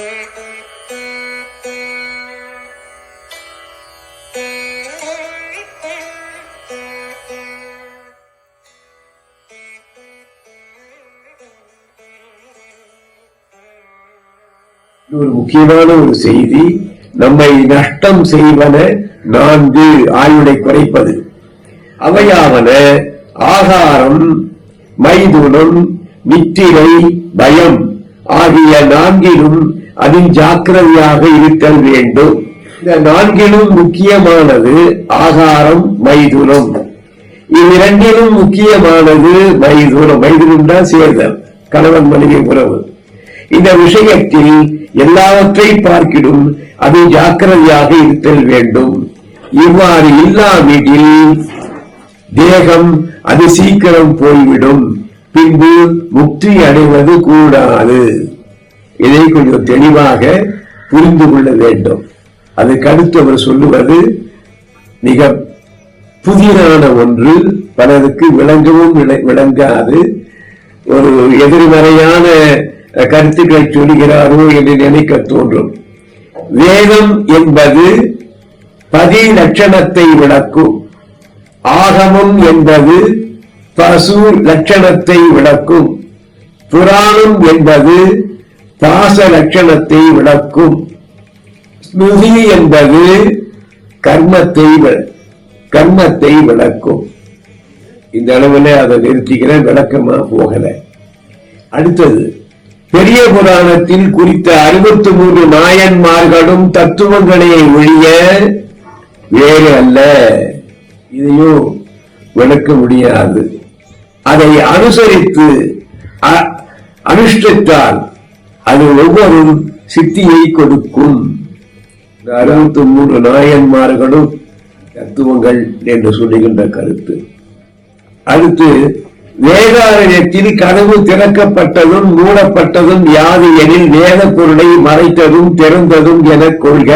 ஒரு முக்கியமான ஒரு செய்தி. நம்மை நஷ்டம் செய்வன நான்கு ஆயுளை குறைப்பது. அவையாவன ஆகாரம் மைதுனம் நித்திரை பயம் ஆகிய நான்கிலும் அதில் ஜாக்கிரதையாக இருத்தல் வேண்டும். இந்த நான்கிலும் முக்கியமானது ஆகாரம் மைதுனம். இவ்விரண்டிலும் முக்கியமானது மைதுனம். மைதுனம் தான் சேர்தல் கணவன் மனைவி உறவு. இந்த விஷயத்தில் எல்லாவற்றை பார்க்கிடும் அது ஜாக்கிரதையாக இருத்தல் வேண்டும். இவ்வாறு இல்லாவிடில் தேகம் அது சீக்கிரம் போய்விடும். பின்பு முக்தி அடைவது கூடாது. இதை கொஞ்சம் தெளிவாக புரிந்து கொள்ள வேண்டும். அதுக்கடுத்து அவர் சொல்லுவது மிக புதிரான ஒன்று பலருக்கு விளங்கவும் விள- விளங்காது. ஒரு எதிர்மறையான கருத்துக்களை சொல்கிறாரோ என்று நினைக்க தோன்றும். வேதம் என்பது பதி லட்சணத்தை விளக்கும். ஆகமம் என்பது பசு லட்சணத்தை விளக்கும். புராணம் என்பது பாச லட்சணத்தை விளக்கும். ஸ்மிருதி என்பது கர்மத்தை கர்மத்தை விளக்கும். இந்த அளவுல அதை நிறுத்திக்கிறேன் விளக்கமா போகல. அடுத்தது பெரிய புராணத்தில் குறித்த அறுபத்தி மூன்று நாயன்மார்களும் தத்துவங்களை ஒழிய வேறு அல்ல. இதையும் விளக்க முடியாது. அதை அனுசரித்து அ- அனுஷ்டித்தால் அது ஒவ்வொரும் சித்தியை கொடுக்கும். அறுபத்தி மூன்று நாயன்மார்களும் தத்துவங்கள் என்று சொல்லுகின்ற கருத்து. அடுத்து வேதாரண்யத்தில் கதவு திறக்கப்பட்டதும் மூடப்பட்டதும் யாது எனில் வேத பொருளை மறைத்ததும் திறந்ததும் என கொள்க.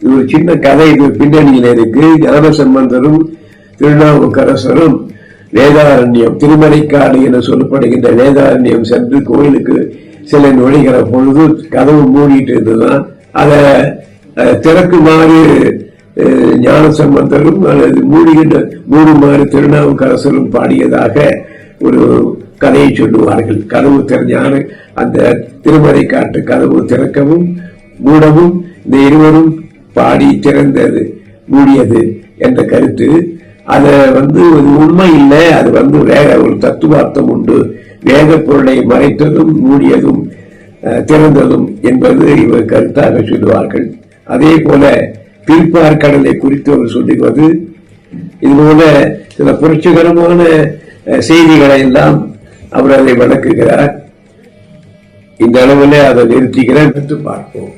இது ஒரு சின்ன கதை இது பின்னணியில் இருக்கு. ஞான திருநாவுக்கரசரும் வேதாரண்யம் திருமலைக்காடு என சொல்லப்படுகின்ற வேதாரண்யம் சென்று கோயிலுக்கு சில நுழைகிற பொழுது கதவு மூடிட்டு இருந்ததுதான். அதை திறக்குமாறு ஞான சம்பந்தரும் அல்லது மூடுகின்ற மூடுமாறு திருநாவுக்கரசரும் பாடியதாக ஒரு கதையை சொல்லுவார்கள். கதவு திறஞான அந்த திருமறை காட்டு கதவு திறக்கவும் மூடவும் இந்த இருவரும் பாடி திறந்தது மூடியது என்ற கருத்து. அதை வந்து ஒரு உண்மை இல்லை அது வந்து வேற ஒரு தத்துவார்த்தம் உண்டு. வேத பொருளை மறைத்ததும் மூடியதும் திறந்ததும் என்பது இவர் கருத்தாக சொல்லுவார்கள். அதே போல திருப்பார் கடலை குறித்து அவர் சொல்லுவது இது போல சில புரட்சிகரமான அஹ், செய்திகளை எல்லாம் அவர் அதை விளக்குகிறார் இந்த அளவில் அதை நிறுத்துகிறேன் என்று பார்ப்போம்.